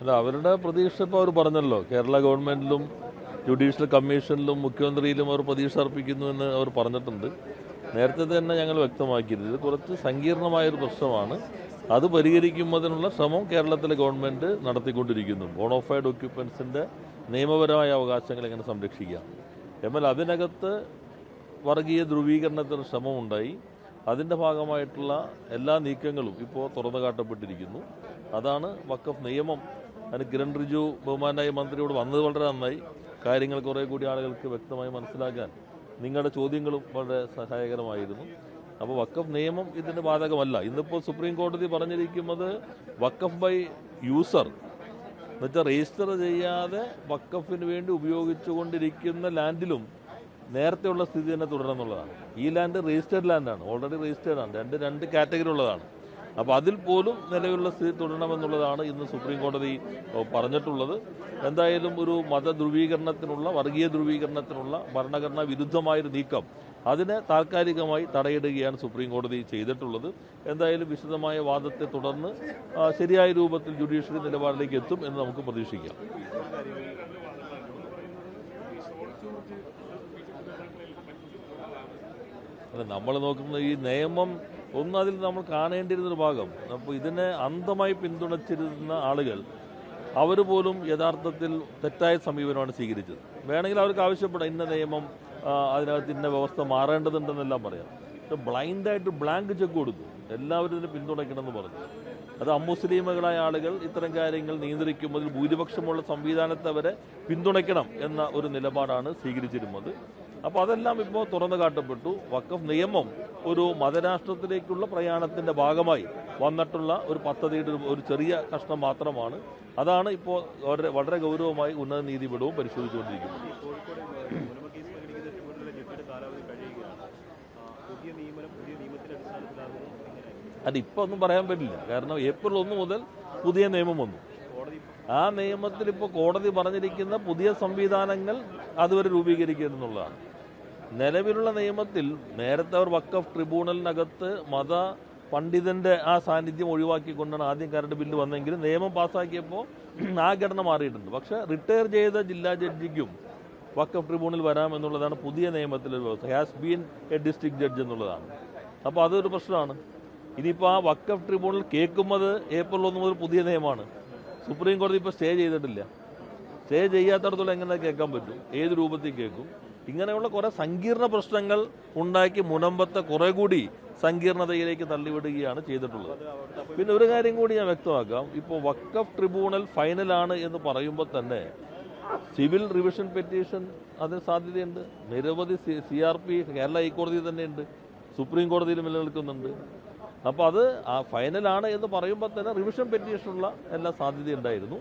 അല്ലേ അവരുടെ പ്രതീക്ഷ ഇപ്പോൾ അവർ പറഞ്ഞല്ലോ കേരള ഗവൺമെന്റിലും ജുഡീഷ്യൽ കമ്മീഷനിലും മുഖ്യമന്ത്രിയിലും അവർ പ്രതീക്ഷ അർപ്പിക്കുന്നു എന്ന് അവർ പറഞ്ഞിട്ടുണ്ട്. നേരത്തെ തന്നെ ഞങ്ങൾ വ്യക്തമാക്കിയത് ഇത് കുറച്ച് സങ്കീർണമായൊരു പ്രശ്നമാണ്. അത് പരിഹരിക്കുന്നതിനുള്ള ശ്രമം കേരളത്തിലെ ഗവൺമെന്റ് നടത്തിക്കൊണ്ടിരിക്കുന്നു. ബോണോഫൈഡ് ഒക്യുപ്പൻസിന്റെ നിയമപരമായ അവകാശങ്ങൾ എങ്ങനെ സംരക്ഷിക്കാം? എന്നാൽ അതിനകത്ത് വർഗീയ ധ്രുവീകരണത്തിന് ശ്രമമുണ്ടായി. അതിന്റെ ഭാഗമായിട്ടുള്ള എല്ലാ നീക്കങ്ങളും ഇപ്പോൾ തുറന്നു കാട്ടപ്പെട്ടിരിക്കുന്നു. അതാണ് വക്കഫ് നിയമം. അതിന് കിരൺ റിജു ബഹുമാനായ മന്ത്രിയോട് വന്നത് വളരെ നന്നായി. കാര്യങ്ങൾ കുറേ കൂടി ആളുകൾക്ക് വ്യക്തമായി മനസ്സിലാക്കാൻ നിങ്ങളുടെ ചോദ്യങ്ങളും വളരെ സഹായകരമായിരുന്നു. അപ്പോൾ വക്കഫ് നിയമം ഇതിന് ബാധകമല്ല. ഇന്നിപ്പോൾ സുപ്രീം കോടതി പറഞ്ഞിരിക്കുന്നത് വക്കഫ് ബൈ യൂസർ എന്നുവെച്ചാൽ രജിസ്റ്റർ ചെയ്യാതെ വക്കഫിന് വേണ്ടി ഉപയോഗിച്ചുകൊണ്ടിരിക്കുന്ന ലാൻഡിലും നേരത്തെയുള്ള സ്ഥിതി തന്നെ തുടരണം എന്നുള്ളതാണ് ഈ ലാൻഡ് രജിസ്റ്റേഡ് ലാൻഡാണ് ഓൾറെഡി രജിസ്റ്റേഡ് ആണ്. രണ്ട് രണ്ട് കാറ്റഗറി ഉള്ളതാണ്. അപ്പോൾ അതിൽ പോലും നിലവിലുള്ള സ്ഥിതി തുടരണമെന്നുള്ളതാണ് ഇന്ന് സുപ്രീം കോടതി പറഞ്ഞിട്ടുള്ളത്. എന്തായാലും ഒരു മത ധ്രുവീകരണത്തിനുള്ള വർഗീയ ധ്രുവീകരണത്തിനുള്ള ഭരണഘടനാ വിരുദ്ധമായൊരു നീക്കം അതിനെ താൽക്കാലികമായി തടയിടുകയാണ് സുപ്രീം കോടതി ചെയ്തിട്ടുള്ളത്. എന്തായാലും വിശദമായ വാദത്തെ തുടർന്ന് ശരിയായ രൂപത്തിൽ ജുഡീഷ്യറി നിലപാടിലേക്ക് എത്തും എന്ന് നമുക്ക് പ്രതീക്ഷിക്കാം. നമ്മൾ നോക്കുന്ന ഈ നിയമം ഒന്ന് അതിൽ നമ്മൾ കാണേണ്ടിയിരുന്നൊരു ഭാഗം. അപ്പോൾ ഇതിനെ അന്ധമായി പിന്തുണച്ചിരുന്ന ആളുകൾ അവർ പോലും യഥാർത്ഥത്തിൽ തെറ്റായ സമീപനമാണ് സ്വീകരിച്ചത്. വേണമെങ്കിൽ അവർക്ക് ആവശ്യപ്പെടാം. ഇന്ന നിയമം അതിനകത്ത് ഇന്ന വ്യവസ്ഥ മാറേണ്ടതുണ്ടെന്നെല്ലാം പറയാം. പക്ഷെ ബ്ലൈൻഡായിട്ട് ബ്ലാങ്ക് ചെക്ക് കൊടുത്തു. എല്ലാവരും ഇതിനെ പിന്തുണയ്ക്കണമെന്ന് പറഞ്ഞു. അത് അമുസ്ലിമുകളായ ആളുകൾ ഇത്തരം കാര്യങ്ങൾ നിയന്ത്രിക്കുമ്പോൾ ഭൂരിപക്ഷമുള്ള സംവിധാനത്തെ അവരെ പിന്തുണയ്ക്കണം എന്ന ഒരു നിലപാടാണ് സ്വീകരിച്ചിരുന്നത്. അപ്പോൾ അതെല്ലാം ഇപ്പോൾ തുറന്നു കാട്ടപ്പെട്ടു. വക്കഫ് നിയമം ഒരു മതരാഷ്ട്രത്തിലേക്കുള്ള പ്രയാണത്തിന്റെ ഭാഗമായി വന്നിട്ടുള്ള ഒരു പദ്ധതിയുടെ ഒരു- ചെറിയ കഷ്ണം മാത്രമാണ്. അതാണ് ഇപ്പോൾ വളരെ വളരെ ഗൗരവമായി ഉന്നത നീതിപീഠവും പരിശോധിച്ചുകൊണ്ടിരിക്കുന്നത്. അത് ഇപ്പോൾ ഒന്നും പറയാൻ പറ്റില്ല. കാരണം ഏപ്രിൽ ഒന്ന് മുതൽ പുതിയ നിയമം വന്നു. ആ നിയമത്തിൽ ഇപ്പോൾ കോടതി പറഞ്ഞിരിക്കുന്ന പുതിയ സംവിധാനങ്ങൾ അതുവരെ രൂപീകരിക്കുന്നുള്ളതാണ്. നിലവിലുള്ള നിയമത്തിൽ നേരത്തെ അവർ വക്കഫ് ട്രിബ്യൂണലിനകത്ത് മത പണ്ഡിതന്റെ ആ സാന്നിധ്യം ഒഴിവാക്കിക്കൊണ്ടാണ് ആദ്യം കരട് ബില്ല് വന്നെങ്കിലും നിയമം പാസ്സാക്കിയപ്പോൾ ആ ഘടന മാറിയിട്ടുണ്ട്. പക്ഷേ റിട്ടയർ ചെയ്ത ജില്ലാ ജഡ്ജിക്കും വക്കഫ് ട്രിബ്യൂണൽ വരാമെന്നുള്ളതാണ് പുതിയ നിയമത്തിലൊരു വ്യവസ്ഥ. Has been a district judge എന്നുള്ളതാണ്. അപ്പോൾ അതൊരു പ്രശ്നമാണ്. ഇനിയിപ്പോൾ ആ വക്കഫ് ട്രിബ്യൂണൽ കേൾക്കുന്നത് ഏപ്രിൽ ഒന്ന് മുതൽ പുതിയ നിയമമാണ്. സുപ്രീം കോടതി ഇപ്പോൾ സ്റ്റേ ചെയ്തിട്ടില്ല. സ്റ്റേ ചെയ്യാത്തടത്തോളം എങ്ങനെ കേൾക്കാൻ പറ്റും? ഏത് രൂപത്തിൽ കേൾക്കും? ഇങ്ങനെയുള്ള കുറേ സങ്കീർണ പ്രശ്നങ്ങൾ ഉണ്ടാക്കി മുനമ്പത്തെ കുറെ കൂടി സങ്കീർണതയിലേക്ക് തള്ളിവിടുകയാണ് ചെയ്തിട്ടുള്ളത്. പിന്നെ ഒരു കാര്യം കൂടി ഞാൻ വ്യക്തമാക്കാം. ഇപ്പോൾ വക്കഫ് ട്രിബ്യൂണൽ ഫൈനലാണ് എന്ന് പറയുമ്പോൾ തന്നെ സിവിൽ റിവിഷൻ പെറ്റീഷൻ അതിന് സാധ്യതയുണ്ട്. നിരവധി സി ആർ പി കേരള ഹൈക്കോടതി തന്നെയുണ്ട് സുപ്രീം കോടതിയിൽ നിലനിൽക്കുന്നുണ്ട്. അപ്പോൾ അത് ആ ഫൈനലാണ് എന്ന് പറയുമ്പോൾ തന്നെ റിവിഷൻ പെറ്റീഷനുള്ള എല്ലാ സാധ്യതയുണ്ടായിരുന്നു.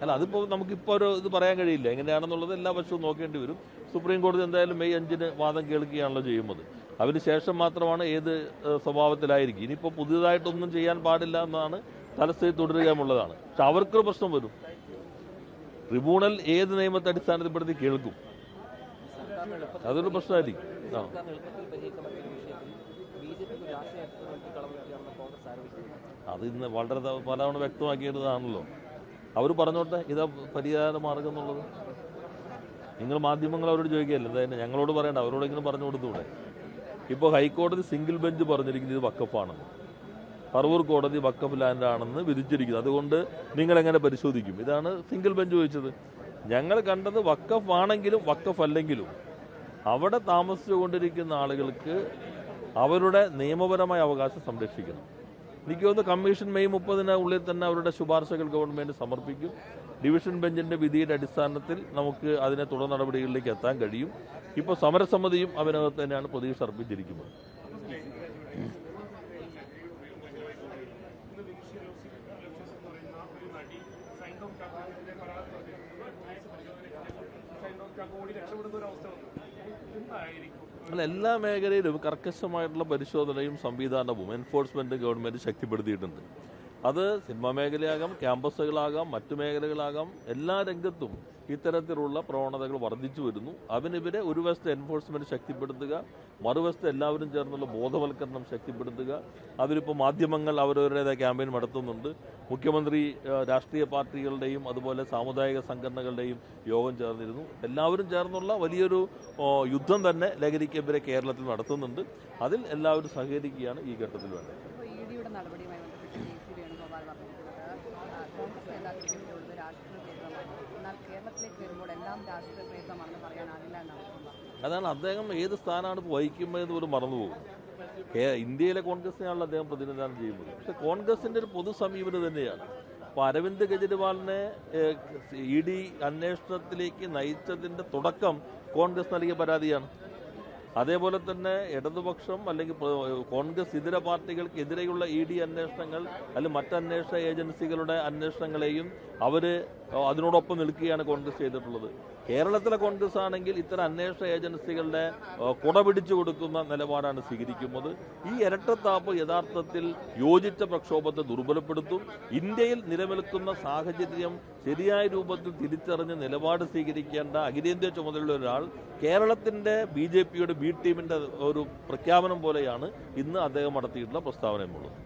അല്ല അതിപ്പോൾ നമുക്കിപ്പോൾ ഒരു ഇത് പറയാൻ കഴിയില്ല. എങ്ങനെയാണെന്നുള്ളത് എല്ലാ വശവും നോക്കേണ്ടി വരും. സുപ്രീം കോടതി എന്തായാലും മെയ് അഞ്ചിന് വാദം കേൾക്കുകയാണല്ലോ ചെയ്യുന്നത്. അതിനുശേഷം മാത്രമാണ് ഏത് സ്വഭാവത്തിലായിരിക്കും. ഇനിയിപ്പോൾ പുതിയതായിട്ടൊന്നും ചെയ്യാൻ പാടില്ല എന്നാണ് തലസ്ഥിതി എന്നുള്ളതാണ്. പക്ഷെ അവർക്കൊരു പ്രശ്നം വരും. ട്രിബ്യൂണൽ ഏത് നിയമത്തെ അടിസ്ഥാനത്തിൽപ്പെടുത്തി കേൾക്കും. അതൊരു പ്രശ്നമായിരിക്കും. ആ. അത് ഇന്ന് വളരെ പലതവണ വ്യക്തമാക്കിയതാണല്ലോ. അവർ പറഞ്ഞോട്ടെ ഇതാ പരിഹാര മാർഗം എന്നുള്ളത്. നിങ്ങൾ മാധ്യമങ്ങൾ അവരോട് ചോദിക്കുകയല്ലേ? തന്നെ ഞങ്ങളോട് പറയണ്ട അവരോട് അവരോടെങ്കിലും പറഞ്ഞു കൊടുത്തൂടെ? ഇപ്പോൾ ഹൈക്കോടതി സിംഗിൾ ബെഞ്ച് പറഞ്ഞിരിക്കുന്നത് ഇത് വക്കഫാണെന്ന് പറവൂർ കോടതി വക്കഫ് ലാൻഡാണെന്ന് വിധിച്ചിരിക്കുന്നു. അതുകൊണ്ട് നിങ്ങൾ എങ്ങനെ പരിശോധിക്കും? ഇതാണ് സിംഗിൾ ബെഞ്ച് ചോദിച്ചത്. ഞങ്ങൾ കണ്ടത് വക്കഫ് ആണെങ്കിലും വക്കഫ് അല്ലെങ്കിലും അവിടെ താമസിച്ചുകൊണ്ടിരിക്കുന്ന ആളുകൾക്ക് അവരുടെ നിയമപരമായ അവകാശം സംരക്ഷിക്കണം. എനിക്ക് തോന്നുന്നു കമ്മീഷൻ മെയ് മുപ്പതിന് ഉള്ളിൽ തന്നെ അവരുടെ ശുപാർശകൾ ഗവൺമെന്റ് സമർപ്പിക്കും. ഡിവിഷൻ ബെഞ്ചിന്റെ വിധിയുടെ അടിസ്ഥാനത്തിൽ നമുക്ക് അതിനെ തുടർ നടപടികളിലേക്ക് എത്താൻ കഴിയും. ഇപ്പോൾ സമരസമ്മതിയും അതിനകത്ത് തന്നെയാണ് പ്രതീക്ഷ അർപ്പിച്ചിരിക്കുന്നത്. പറയുന്ന ഒരു അല്ല എല്ലാ മേഖലയിലും കർക്കശമായിട്ടുള്ള പരിശോധനയും സംവിധാനവും എൻഫോഴ്സ്മെന്റ് ഗവൺമെന്റ് ശക്തിപ്പെടുത്തിയിട്ടുണ്ട്. അത് സിനിമാ മേഖലയാകാം ക്യാമ്പസുകളാകാം മറ്റു മേഖലകളാകാം എല്ലാ രംഗത്തും ഇത്തരത്തിലുള്ള പ്രവണതകൾ വർദ്ധിച്ചു വരുന്നു. അതിനെതിരെ ഒരു വശത്ത് എൻഫോഴ്സ്മെന്റ് ശക്തിപ്പെടുത്തുക മറുവശത്ത് എല്ലാവരും ചേർന്നുള്ള ബോധവൽക്കരണം ശക്തിപ്പെടുത്തുക. അതിലിപ്പോൾ മാധ്യമങ്ങൾ അവരവരുടേതായ ക്യാമ്പയിൻ നടത്തുന്നുണ്ട്. മുഖ്യമന്ത്രി രാഷ്ട്രീയ പാർട്ടികളുടെയും അതുപോലെ സാമുദായിക സംഘടനകളുടെയും യോഗം ചേർന്നിരുന്നു. എല്ലാവരും ചേർന്നുള്ള വലിയൊരു യുദ്ധം തന്നെ ലഹരിക്കെതിരെ കേരളത്തിൽ നടത്തുന്നുണ്ട്. അതിൽ എല്ലാവരും സഹകരിക്കുകയാണ് ഈ ഘട്ടത്തിൽ വേണ്ടത് ഇപ്പോൾ ഇ ഡിയുടെ നടപടിയുമായി ബന്ധപ്പെട്ട് കെ സി വേണുഗോപാൽ പറഞ്ഞിരിക്കുന്നത് ആ, കോൺഗ്രസ് നേതാക്കൾക്കുള്ളത് രാഷ്ട്രീയ പ്രേതമാണ് എന്നാൽ കേരളത്തിലേക്ക് വരുമ്പോൾ എല്ലാം രാഷ്ട്രീയ പ്രേതമാണെന്ന് പറയാനാകില്ല എന്നാണ് അദ്ദേഹം പറഞ്ഞത് അതാണ് അദ്ദേഹം ഏത് സ്ഥാനമാണ് ഇപ്പോൾ എന്ന് പോലും മറന്നുപോകും ഇന്ത്യയിലെ കോൺഗ്രസിനെയാണല്ലോ അദ്ദേഹം പ്രതിനിധാനം ചെയ്യുന്നത്. പക്ഷെ കോൺഗ്രസിന്റെ ഒരു പൊതു സമീപനം തന്നെയാണ്. അപ്പോൾ അരവിന്ദ് കെജ്രിവാളിനെ ഇ ഡി അന്വേഷണത്തിലേക്ക് നയിച്ചതിന്റെ തുടക്കം കോൺഗ്രസ് നൽകിയ പരാതിയാണ്. അതേപോലെ തന്നെ ഇടതുപക്ഷം അല്ലെങ്കിൽ കോൺഗ്രസ് ഇതര പാർട്ടികൾക്കെതിരെയുള്ള ഇ ഡി അന്വേഷണങ്ങൾ അല്ലെങ്കിൽ മറ്റന്വേഷണ ഏജൻസികളുടെ അന്വേഷണങ്ങളെയും അവർ അതിനോടൊപ്പം നിൽക്കുകയാണ് കോൺഗ്രസ് ചെയ്തിട്ടുള്ളത്. കേരളത്തിലെ കോൺഗ്രസ് ആണെങ്കിൽ ഇത്തരം അന്വേഷണ ഏജൻസികളുടെ കുട പിടിച്ചു കൊടുക്കുന്ന നിലപാടാണ് സ്വീകരിക്കുന്നത്. ഈ ഇരട്ടത്താപ്പ് യഥാർത്ഥത്തിൽ യോജിച്ച പ്രക്ഷോഭത്തെ ദുർബലപ്പെടുത്തും. ഇന്ത്യയിൽ നിലനിൽക്കുന്ന സാഹചര്യം ശരിയായ രൂപത്തിൽ തിരിച്ചറിഞ്ഞ് നിലപാട് സ്വീകരിക്കേണ്ട അഖിലേന്ത്യാ ചുമതലയുള്ള ഒരാൾ കേരളത്തിന്റെ ബി ജെ പിയുടെ ബി ടീമിന്റെ ഒരു പ്രഖ്യാപനം പോലെയാണ് ഇന്ന് അദ്ദേഹം നടത്തിയിട്ടുള്ള പ്രസ്താവനയുമുള്ളത്.